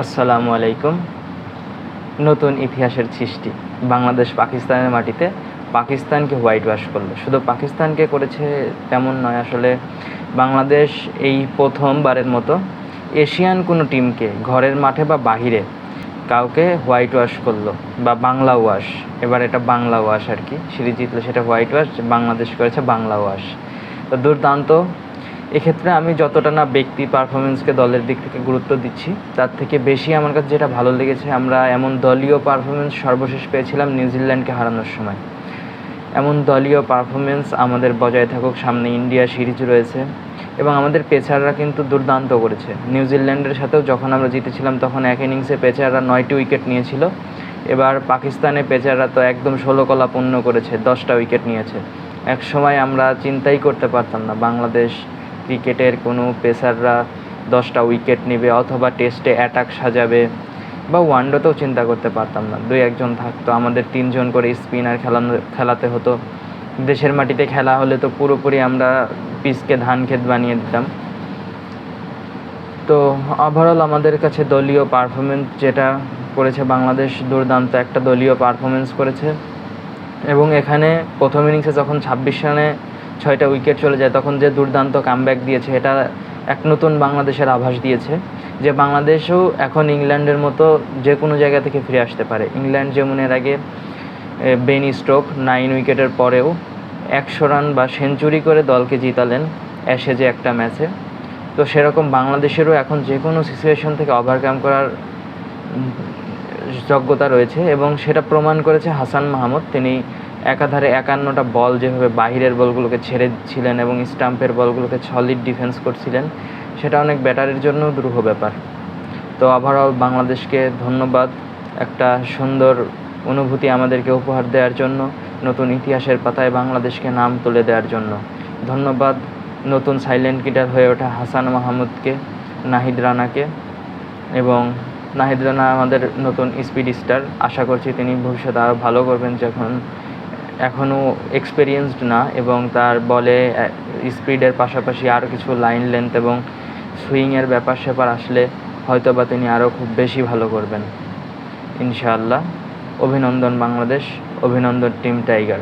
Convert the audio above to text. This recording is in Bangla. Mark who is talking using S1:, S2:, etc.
S1: আসসালামু আলাইকুম। নতুন ইতিহাসের সৃষ্টি। বাংলাদেশ পাকিস্তানের মাটিতে পাকিস্তানকে হোয়াইট ওয়াশ করল। শুধু পাকিস্তানকে করেছে তেমন নয়, আসলে বাংলাদেশ এই প্রথমবারের মতো এশিয়ান কোনো টিমকে ঘরের মাঠে বা বাহিরে কাউকে হোয়াইট ওয়াশ করল বা বাংলা ওয়াশ, এবার এটা বাংলা ওয়াশ আর কি। সিরিজ জিতলে সেটা হোয়াইট ওয়াশ, বাংলাদেশ করেছে বাংলা ওয়াশ। তো দুর্দান্ত এক্ষেত্রে আমি যতটা না ব্যক্তি পারফরমেন্সকে দলের দিক থেকে গুরুত্ব দিচ্ছি, তার থেকে বেশি আমার কাছে যেটা ভালো লেগেছে, আমরা এমন দলীয় পারফরমেন্স সর্বশেষ পেয়েছিলাম নিউজিল্যান্ডকে হারানোর সময়। এমন দলীয় পারফরমেন্স আমাদের বজায় থাকুক, সামনে ইন্ডিয়া সিরিজ রয়েছে এবং আমাদের পেচাররা কিন্তু দুর্দান্ত করেছে। নিউজিল্যান্ডের সাথেও যখন আমরা জিতেছিলাম, তখন এক ইনিংসে পেচাররা নয়টি উইকেট নিয়েছিল। এবার পাকিস্তানে পেচাররা তো একদম ষোলো কলা পূর্ণ করেছে, দশটা উইকেট নিয়েছে। এক সময় আমরা চিন্তাই করতে পারতাম না, বাংলাদেশ ক্রিকেটের কোনো পেসাররা দশটা উইকেট নেবে অথবা টেস্টে অ্যাটাক সাজাবে বা ওয়ানডেতেও চিন্তা করতে পারতাম না। দুই একজন থাকতো, আমাদের তিনজন করে স্পিনার খেলানো, খেলাতে হতো। দেশের মাটিতে খেলা হলে তো পুরোপুরি আমরা পিচকে ধান ক্ষেত বানিয়ে দিতাম। তো ওভারঅল আমাদের কাছে দলীয় পারফরমেন্স যেটা করেছে বাংলাদেশ দুর্দান্ত, একটা দলীয় পারফরমেন্স করেছে। এবং এখানে প্রথম ইনিংসে যখন ছাব্বিশ রানে ছয়টা উইকেট চলে যায়, তখন যে দুর্দান্ত কামব্যাক দিয়েছে, এটা এক নতুন বাংলাদেশের আভাস দিয়েছে, যে বাংলাদেশও এখন ইংল্যান্ডের মতো যে কোনো জায়গা থেকে ফিরে আসতে পারে। ইংল্যান্ড যেমন এর আগে বেন স্ট্রোক নাইন উইকেটের পরেও একশো রান বা সেঞ্চুরি করে দলকে জিতালেন অ্যাশে যে একটা ম্যাচে। তো সেরকম বাংলাদেশেরও এখন যে কোনো সিচুয়েশন থেকে ওভারকাম করার যোগ্যতা রয়েছে এবং সেটা প্রমাণ করেছে হাসান মাহমুদ। তিনি একাধারে একান্নটা বল যেভাবে বাহিরের বলগুলোকে ছেড়ে দিচ্ছিলেন এবং স্টাম্পের বলগুলোকে সলিড ডিফেন্স করছিলেন, সেটা অনেক ব্যাটারের জন্য দুরূহ ব্যাপার। তো ওভারঅল বাংলাদেশকে ধন্যবাদ একটা সুন্দর অনুভূতি আমাদেরকে উপহার দেওয়ার জন্য, নতুন ইতিহাসের পাতায় বাংলাদেশকে নাম তুলে দেওয়ার জন্য। ধন্যবাদ নতুন সাইলেন্ট কিটার হয়ে ওঠা হাসান মাহমুদকে, নাহিদ রানাকে এবং নাহিদ রানা আমাদের নতুন স্পিড স্টার আশা করছি তিনি ভবিষ্যতে আরও ভালো করবেন যখন এখনও এক্সপেরিয়েন্সড না এবং তার বলে স্পিডের পাশাপাশি আরও কিছু লাইন লেন্থ এবং সুইংয়ের ব্যাপার স্যাপার আসলে হয়তো বা তিনি আরও খুব বেশি ভালো করবেন। ইনশাআল্লাহ। অভিনন্দন বাংলাদেশ। অভিনন্দন টিম টাইগার